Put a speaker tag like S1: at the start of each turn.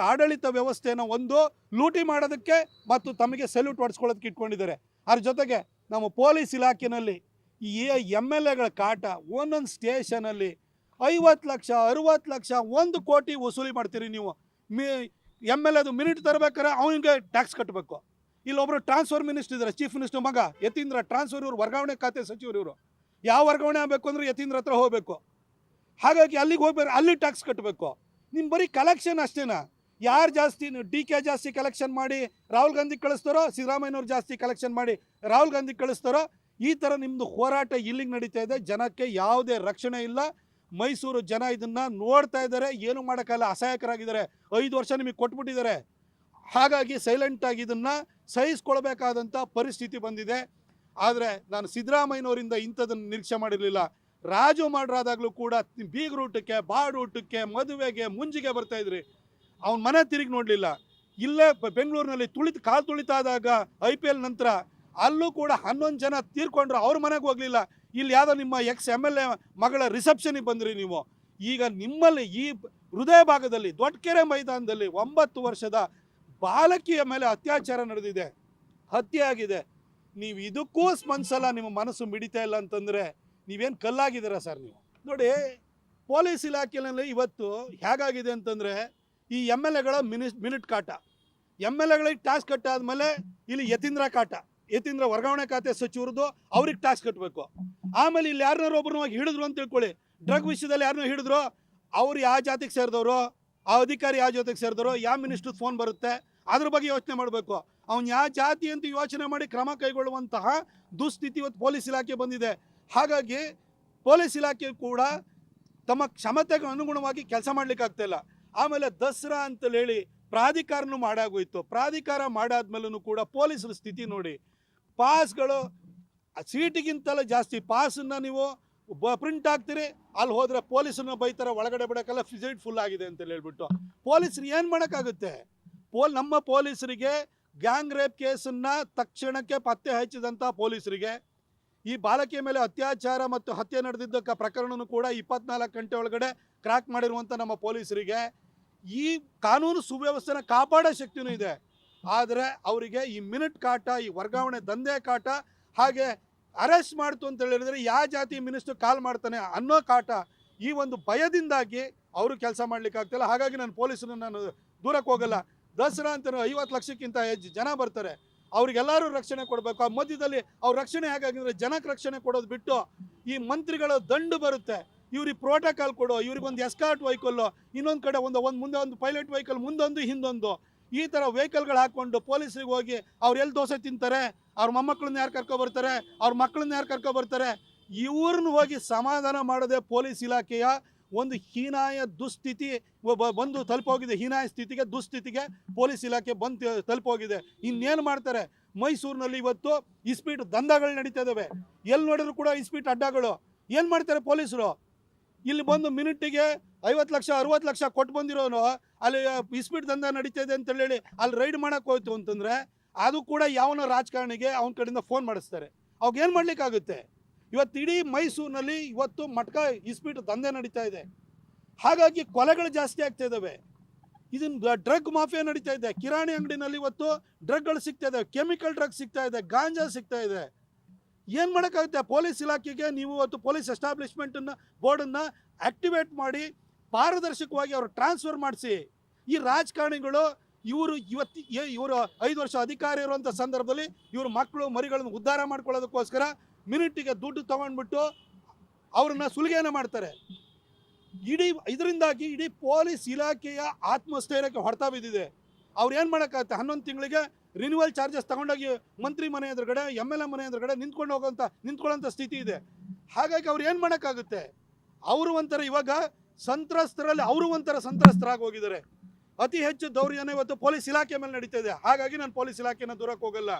S1: ಆಡಳಿತ ವ್ಯವಸ್ಥೆನ ಒಂದು, ಲೂಟಿ ಮಾಡೋದಕ್ಕೆ ಮತ್ತು ತಮಗೆ ಸೆಲ್ಯೂಟ್ ಹೊಡೆಸ್ಕೊಳ್ಳೋದಕ್ಕೆ ಇಟ್ಕೊಂಡಿದ್ದಾರೆ. ಅದ್ರ ಜೊತೆಗೆ ನಮ್ಮ ಪೊಲೀಸ್ ಇಲಾಖೆಯಲ್ಲಿ ಈ ಎಂ ಎಲ್ ಎಗಳ ಕಾಟ ಒಂದೊಂದು ಸ್ಟೇಷನಲ್ಲಿ ಐವತ್ತು ಲಕ್ಷ, ಅರುವತ್ತು ಲಕ್ಷ, ಒಂದು ಕೋಟಿ ವಸೂಲಿ ಮಾಡ್ತೀರಿ ನೀವು. ಮಿ, ಎಂ ಎಲ್ ಎದು ಮಿನಿಟ್ ತರಬೇಕಾದ್ರೆ ಅವನಿಗೆ ಟ್ಯಾಕ್ಸ್ ಕಟ್ಟಬೇಕು. ಇಲ್ಲೊಬ್ಬರು ಟ್ರಾನ್ಸ್ಫರ್ ಮಿನಿಸ್ಟರ್ ಇದ್ದಾರೆ, ಚೀಫ್ ಮಿನಿಸ್ಟರ್ ಮಗ, ಯತೀಂದ್ರ ಟ್ರಾನ್ಸ್ಫರ್ ಇವರು, ವರ್ಗಾವಣೆ ಖಾತೆ ಸಚಿವರು ಇವರು. ಯಾವ ವರ್ಗಾವಣೆ ಆಗಬೇಕು ಅಂದರೆ ಯತೀಂದ್ರ ಹತ್ರ ಹೋಗಬೇಕು. ಹಾಗಾಗಿ ಅಲ್ಲಿಗೆ ಹೋಗ್ಬೇಕು, ಅಲ್ಲಿ ಟ್ಯಾಕ್ಸ್ ಕಟ್ಟಬೇಕು. ನಿಮ್ಮ ಬರೀ ಕಲೆಕ್ಷನ್ ಅಷ್ಟೇನಾ? ಯಾರು ಜಾಸ್ತಿ ಡಿ ಕೆ ಜಾಸ್ತಿ ಕಲೆಕ್ಷನ್ ಮಾಡಿ ರಾಹುಲ್ ಗಾಂಧಿ ಕಳಿಸ್ತಾರೋ, ಸಿದ್ದರಾಮಯ್ಯನವ್ರು ಜಾಸ್ತಿ ಕಲೆಕ್ಷನ್ ಮಾಡಿ ರಾಹುಲ್ ಗಾಂಧಿ ಕಳಿಸ್ತಾರೋ, ಈ ಥರ ನಿಮ್ಮದು ಹೋರಾಟ ಇಲ್ಲಿಗೆ ನಡೀತಾ ಇದೆ. ಜನಕ್ಕೆ ಯಾವುದೇ ರಕ್ಷಣೆ ಇಲ್ಲ. ಮೈಸೂರು ಜನ ಇದನ್ನು ನೋಡ್ತಾ ಇದ್ದಾರೆ. ಏನು ಮಾಡೋಕ್ಕಲ್ಲ ಅಸಹಾಯಕರಾಗಿದ್ದಾರೆ. ಐದು ವರ್ಷ ನಿಮಗೆ ಕೊಟ್ಬಿಟ್ಟಿದ್ದಾರೆ. ಹಾಗಾಗಿ ಸೈಲೆಂಟಾಗಿ ಇದನ್ನು ಸಹಿಸ್ಕೊಳ್ಬೇಕಾದಂಥ ಪರಿಸ್ಥಿತಿ ಬಂದಿದೆ. ಆದರೆ ನಾನು ಸಿದ್ದರಾಮಯ್ಯನವರಿಂದ ಇಂಥದನ್ನು ನಿರೀಕ್ಷೆ ಮಾಡಿರಲಿಲ್ಲ. ರಾಜು ಮಾಡ್ರಾದಾಗಲೂ ಕೂಡ ಬೀಗರೂಟಕ್ಕೆ ಬಾಡೂಟಕ್ಕೆ ಮದುವೆಗೆ, ಮುಂಜಿಗೆ ಬರ್ತಾ ಇದ್ರಿ. ಅವನ ಮನೆ ತಿರುಗಿ ನೋಡಲಿಲ್ಲ. ಇಲ್ಲೇ ಬೆಂಗಳೂರಿನಲ್ಲಿ ತುಳಿತು ಕಾಲು ತುಳಿತಾದಾಗ ಐ ಪಿ ಎಲ್ ನಂತರ ಅಲ್ಲೂ ಕೂಡ ಹನ್ನೊಂದು ಜನ ತೀರ್ಕೊಂಡ್ರು ಅವ್ರ ಮನೆಗೆ ಹೋಗಲಿಲ್ಲ. ಇಲ್ಲಿ ಯಾವುದೋ ನಿಮ್ಮ ಎಕ್ಸ್ ಎಂ ಎಲ್ ಎ ಮಗಳ ರಿಸೆಪ್ಷನಿಗೆ ಬಂದ್ರಿ ನೀವು. ಈಗ ನಿಮ್ಮಲ್ಲಿ ಈ ಹೃದಯ ಭಾಗದಲ್ಲಿ ದೊಡ್ಡಕೆರೆ ಮೈದಾನದಲ್ಲಿ ಒಂಬತ್ತು ವರ್ಷದ ಬಾಲಕಿಯ ಮೇಲೆ ಅತ್ಯಾಚಾರ ನಡೆದಿದೆ. ಹತ್ಯೆ ಆಗಿದೆ. ನೀವು ಇದಕ್ಕೂ ಸ್ಪಂದಿಸಲ್ಲ ನಿಮ್ಮ ಮನಸ್ಸು ಮಿಡಿತಾ ಇಲ್ಲ ಅಂತಂದರೆ ನೀವೇನು ಕಲ್ಲಾಗಿದ್ದೀರಾ ಸರ್ ನೀವು? ನೋಡಿ, ಪೊಲೀಸ್ ಇಲಾಖೆಯಲ್ಲಿ ಇವತ್ತು ಹೇಗಾಗಿದೆ ಅಂತಂದರೆ ಈ ಎಂ ಎಲ್ ಎಗಳ ಮಿನಿಸ್, ಮಿನಿಟ್ ಕಾಟ. ಎಂ ಎಲ್ ಎಗಳಿಗೆ ಟಾಸ್ಕ್ ಕಟ್ಟಾದ್ಮೇಲೆ ಇಲ್ಲಿ ಯತೀಂದ್ರ ಕಾಟ. ಯತೀಂದ್ರ ವರ್ಗಾವಣೆ ಖಾತೆ ಸಚಿವರದ್ದು, ಅವ್ರಿಗೆ ಟಾಸ್ಕ್ ಕಟ್ಟಬೇಕು ಆಮೇಲೆ ಇಲ್ಲಿ ಯಾರನ್ನಾರು ಒಬ್ಬರನ್ನ ಹಿಡಿದ್ರು ಅಂತ ತಿಳ್ಕೊಳ್ಳಿ. ಡ್ರಗ್ ವಿಷಯದಲ್ಲಿ ಯಾರನ್ನೂ ಹಿಡಿದ್ರು, ಅವ್ರು ಯಾವ ಜಾತಿಗೆ ಸೇರಿದವರು, ಆ ಅಧಿಕಾರಿ ಯಾವ ಜೊತೆಗೆ ಸೇರಿದವರು, ಯಾವ ಮಿನಿಸ್ಟರ್ ಫೋನ್ ಬರುತ್ತೆ, ಅದ್ರ ಬಗ್ಗೆ ಯೋಚನೆ ಮಾಡಬೇಕು. ಅವ್ನು ಯಾವ ಜಾತಿ ಅಂತ ಯೋಚನೆ ಮಾಡಿ ಕ್ರಮ ಕೈಗೊಳ್ಳುವಂತಹ ದುಸ್ಥಿತಿ ಇವತ್ತು ಪೊಲೀಸ್ ಇಲಾಖೆ ಬಂದಿದೆ. ಹಾಗಾಗಿ ಪೊಲೀಸ್ ಇಲಾಖೆ ಕೂಡ ತಮ್ಮ ಕ್ಷಮತೆಗೆ ಅನುಗುಣವಾಗಿ ಕೆಲಸ ಮಾಡ್ಲಿಕ್ಕೆ ಆಗ್ತಾ ಇಲ್ಲ. ಆಮೇಲೆ ದಸರಾ ಅಂತ ಹೇಳಿ ಪ್ರಾಧಿಕಾರನೂ ಮಾಡಾಗೋಯ್ತು. ಪ್ರಾಧಿಕಾರ ಮಾಡಾದ್ಮೇಲೂ ಕೂಡ ಪೊಲೀಸರ ಸ್ಥಿತಿ ನೋಡಿ, ಪಾಸ್ಗಳು ಸೀಟಿಗಿಂತಲೂ ಜಾಸ್ತಿ ಪಾಸನ್ನ ನೀವು ಪ್ರಿಂಟ್ ಹಾಕ್ತೀರಿ, ಅಲ್ಲಿ ಹೋದ್ರೆ ಪೊಲೀಸನ್ನ ಬೈತಾರೆ, ಒಳಗಡೆ ಬಿಡೋಕ್ಕೆಲ್ಲ ಫಿಸಿಟ್ ಫುಲ್ ಆಗಿದೆ ಅಂತ ಹೇಳ್ಬಿಟ್ಟು. ಪೊಲೀಸರು ಏನು ಮಾಡೋಕ್ಕಾಗುತ್ತೆ? ಪೋಲ್ ನಮ್ಮ ಪೊಲೀಸರಿಗೆ ಗ್ಯಾಂಗ್ ರೇಪ್ ಕೇಸನ್ನ ತಕ್ಷಣಕ್ಕೆ ಪತ್ತೆ ಹಚ್ಚಿದಂಥ ಪೊಲೀಸರಿಗೆ, ಈ ಬಾಲಕಿಯ ಮೇಲೆ ಅತ್ಯಾಚಾರ ಮತ್ತು ಹತ್ಯೆ ನಡೆದಿದ್ದ ಕ- ಪ್ರಕರಣನೂ ಕೂಡ ಇಪ್ಪತ್ನಾಲ್ಕು ಗಂಟೆ ಒಳಗಡೆ ಕ್ರ್ಯಾಕ್ ಮಾಡಿರುವಂಥ ನಮ್ಮ ಪೊಲೀಸರಿಗೆ ಈ ಕಾನೂನು ಸುವ್ಯವಸ್ಥೆನ ಕಾಪಾಡೋ ಶಕ್ತಿನೂ ಇದೆ. ಆದರೆ ಅವರಿಗೆ ಈ ಮಿನಿಟ್ ಕಾಟ, ಈ ವರ್ಗಾವಣೆ ದಂಧೆ ಕಾಟ, ಹಾಗೆ ಅರೆಸ್ಟ್ ಮಾಡ್ತು ಅಂತ ಹೇಳಿದ್ರೆ ಯಾವ ಜಾತಿ ಮಿನಿಸ್ಟರ್ ಕಾಲ್ ಮಾಡ್ತಾನೆ ಅನ್ನೋ ಕಾಟ, ಈ ಒಂದು ಭಯದಿಂದಾಗಿ ಅವರು ಕೆಲಸ ಮಾಡ್ಲಿಕ್ಕೆ ಆಗ್ತಿಲ್ಲ. ಹಾಗಾಗಿ ನಾನು ಪೊಲೀಸರನ್ನ ನಾನು ದೂರಕ್ಕೆ ಹೋಗಲ್ಲ. ದಸರಾ ಅಂತ ಐವತ್ತು ಲಕ್ಷಕ್ಕಿಂತ ಹೆಚ್ಚು ಜನ ಬರ್ತಾರೆ. ಅವ್ರಿಗೆಲ್ಲರೂ ರಕ್ಷಣೆ ಕೊಡಬೇಕು. ಆ ಮಧ್ಯದಲ್ಲಿ ಅವ್ರ ರಕ್ಷಣೆ ಹೇಗಾಗಿದ್ರೆ ಜನಕ್ಕೆ ರಕ್ಷಣೆ ಕೊಡೋದು ಬಿಟ್ಟು ಈ ಮಂತ್ರಿಗಳ ದಂಡು ಬರುತ್ತೆ. ಇವ್ರಿಗೆ ಪ್ರೋಟೋಕಾಲ್ ಕೊಡು ಇವ್ರಿಗೊಂದು ಎಸ್ಕಾರ್ಟ್ ವೆಹಿಕಲ್ಲು ಇನ್ನೊಂದು ಕಡೆ ಒಂದು ಒಂದು ಮುಂದೆ ಒಂದು ಪೈಲಟ್ ವೆಹಿಕಲ್ ಮುಂದೊಂದು, ಹಿಂದೊಂದು. ಈ ಥರ ವೆಹಿಕಲ್ಗಳು ಹಾಕ್ಕೊಂಡು ಪೊಲೀಸರಿಗೆ ಹೋಗಿ ಅವ್ರು ಎಲ್ಲಿ ದೋಸೆ ತಿಂತಾರೆ, ಅವ್ರ ಮೊಮ್ಮಕ್ಕಳನ್ನ ಯಾರು ಕರ್ಕೊಬರ್ತಾರೆ ಅವ್ರ ಮಕ್ಕಳನ್ನ ಯಾರು ಕರ್ಕೊಬರ್ತಾರೆ ಇವ್ರನ್ನ ಹೋಗಿ ಸಮಾಧಾನ ಮಾಡದೆ ಪೊಲೀಸ್ ಇಲಾಖೆಯ ಒಂದು ಹೀನಾಯ ದುಸ್ಥಿತಿ ಬಂದು ತಲುಪೋಗಿದೆ, ಹೀನಾಯ ಸ್ಥಿತಿಗೆ, ದುಸ್ಥಿತಿಗೆ ಪೊಲೀಸ್ ಇಲಾಖೆ ಬಂದು ತಲುಪೋಗಿದೆ. ಇನ್ನೇನು ಮಾಡ್ತಾರೆ? ಮೈಸೂರಿನಲ್ಲಿ ಇವತ್ತು ಇಸ್ಪೀಟ್ ದಂಧಗಳು ನಡೀತಾ ಇದ್ದಾವೆ ಎಲ್ಲಿ ನೋಡಿದ್ರು ಕೂಡ ಇಸ್ಪೀಟ್ ಅಡ್ಡಗಳು. ಏನು ಮಾಡ್ತಾರೆ ಪೊಲೀಸರು? ಇಲ್ಲಿ ಬಂದು ಮಿನಿಟಿಗೆ ಐವತ್ತು ಲಕ್ಷ, ಅರವತ್ತು ಲಕ್ಷ ಕೊಟ್ಟು ಬಂದಿರೋನು, ಅಲ್ಲಿ ಇಸ್ಪೀಟ್ ದಂಧ ನಡೀತಾ ಇದೆ ಅಂತ ಹೇಳಿ ಅಲ್ಲಿ ರೈಡ್ ಮಾಡೋಕೆ ಹೋಯ್ತು ಅಂತಂದರೆ ಅದು ಕೂಡ ಯಾವನೋ ರಾಜಕಾರಣಿಗೆ ಅವನ ಕಡೆಯಿಂದ ಫೋನ್ ಮಾಡಿಸ್ತಾರೆ. ಅವಾಗ ಏನು ಮಾಡ್ಲಿಕ್ಕಾಗುತ್ತೆ? ಇವತ್ತು ಇಡೀ ಮೈಸೂರಿನಲ್ಲಿ ಇವತ್ತು ಮಟ್ಕ ಇಸ್ಪೀಟ್ ದಂಧೆ ನಡೀತಾ ಇದೆ. ಹಾಗಾಗಿ ಕೊಲೆಗಳು ಜಾಸ್ತಿ ಆಗ್ತಾ ಇದ್ದಾವೆ ಇದನ್ನ ಡ್ರಗ್ ಮಾಫಿಯಾ ನಡೀತಾ ಇದೆ. ಕಿರಾಣಿ ಅಂಗಡಿನಲ್ಲಿ ಇವತ್ತು ಡ್ರಗ್ಗಳು ಸಿಗ್ತಾ ಇದೆ ಕೆಮಿಕಲ್ ಡ್ರಗ್ ಸಿಗ್ತಾ ಇದೆ. ಗಾಂಜಾ ಸಿಗ್ತಾ ಇದೆ. ಏನು ಮಾಡೋಕ್ಕಾಗುತ್ತೆ? ಪೊಲೀಸ್ ಇಲಾಖೆಗೆ ನೀವು ಇವತ್ತು ಪೊಲೀಸ್ ಎಸ್ಟಾಬ್ಲಿಷ್ಮೆಂಟನ್ನು, ಬೋರ್ಡನ್ನು ಆಕ್ಟಿವೇಟ್ ಮಾಡಿ ಪಾರದರ್ಶಕವಾಗಿ ಅವರು ಟ್ರಾನ್ಸ್ಫರ್ ಮಾಡಿಸಿ. ಈ ರಾಜಕಾರಣಿಗಳು ಇವರು ಇವತ್ತು ಇವರು ಐದು ವರ್ಷ ಅಧಿಕಾರ ಇರುವಂಥ ಸಂದರ್ಭದಲ್ಲಿ ಇವರು ಮಕ್ಕಳು, ಮರಿಗಳನ್ನು ಉದ್ಧಾರ ಮಾಡ್ಕೊಳ್ಳೋದಕ್ಕೋಸ್ಕರ ಮಿನಿಟಿಗೆ ದುಡ್ಡು ತಗೊಂಡ್ಬಿಟ್ಟು ಅವ್ರನ್ನ ಸುಲಿಗೆಯನ್ನು ಮಾಡ್ತಾರೆ. ಇಡೀ, ಇದರಿಂದಾಗಿ ಇಡೀ ಪೊಲೀಸ್ ಇಲಾಖೆಯ ಆತ್ಮಸ್ಥೈರ್ಯಕ್ಕೆ ಹೊಡೆತ ಬಿದ್ದಿದೆ. ಅವ್ರು ಏನು ಮಾಡೋಕ್ಕಾಗುತ್ತೆ? ಹನ್ನೊಂದು ತಿಂಗಳಿಗೆ ರಿನ್ಯೂವಲ್ ಚಾರ್ಜಸ್ ತಗೊಂಡೋಗಿ ಮಂತ್ರಿ ಮನೆ ಎದುರುಗಡೆ ಎಂ ಎಲ್ ಎ ಮನೆ ಎದುರುಗಡೆ ನಿಂತ್ಕೊಂಡು ಹೋಗೋಂಥ ನಿಂತ್ಕೊಳ್ಳೋಂಥ ಸ್ಥಿತಿ ಇದೆ. ಹಾಗಾಗಿ ಅವ್ರು ಏನು ಮಾಡೋಕ್ಕಾಗುತ್ತೆ? ಅವರು ಒಂಥರ ಇವಾಗ ಸಂತ್ರಸ್ತರಲ್ಲಿ ಅವರು ಒಂಥರ ಸಂತ್ರಸ್ತರಾಗಿ ಹೋಗಿದ್ದಾರೆ. ಅತಿ ಹೆಚ್ಚು ದೌರ್ಯನ ಇವತ್ತು ಪೊಲೀಸ್ ಇಲಾಖೆ ಮೇಲೆ ನಡೀತಾ ಇದೆ. ಹಾಗಾಗಿ ನಾನು ಪೊಲೀಸ್ ಇಲಾಖೆನ ದೂರಕ್ಕೆ ಹೋಗಲ್ಲ.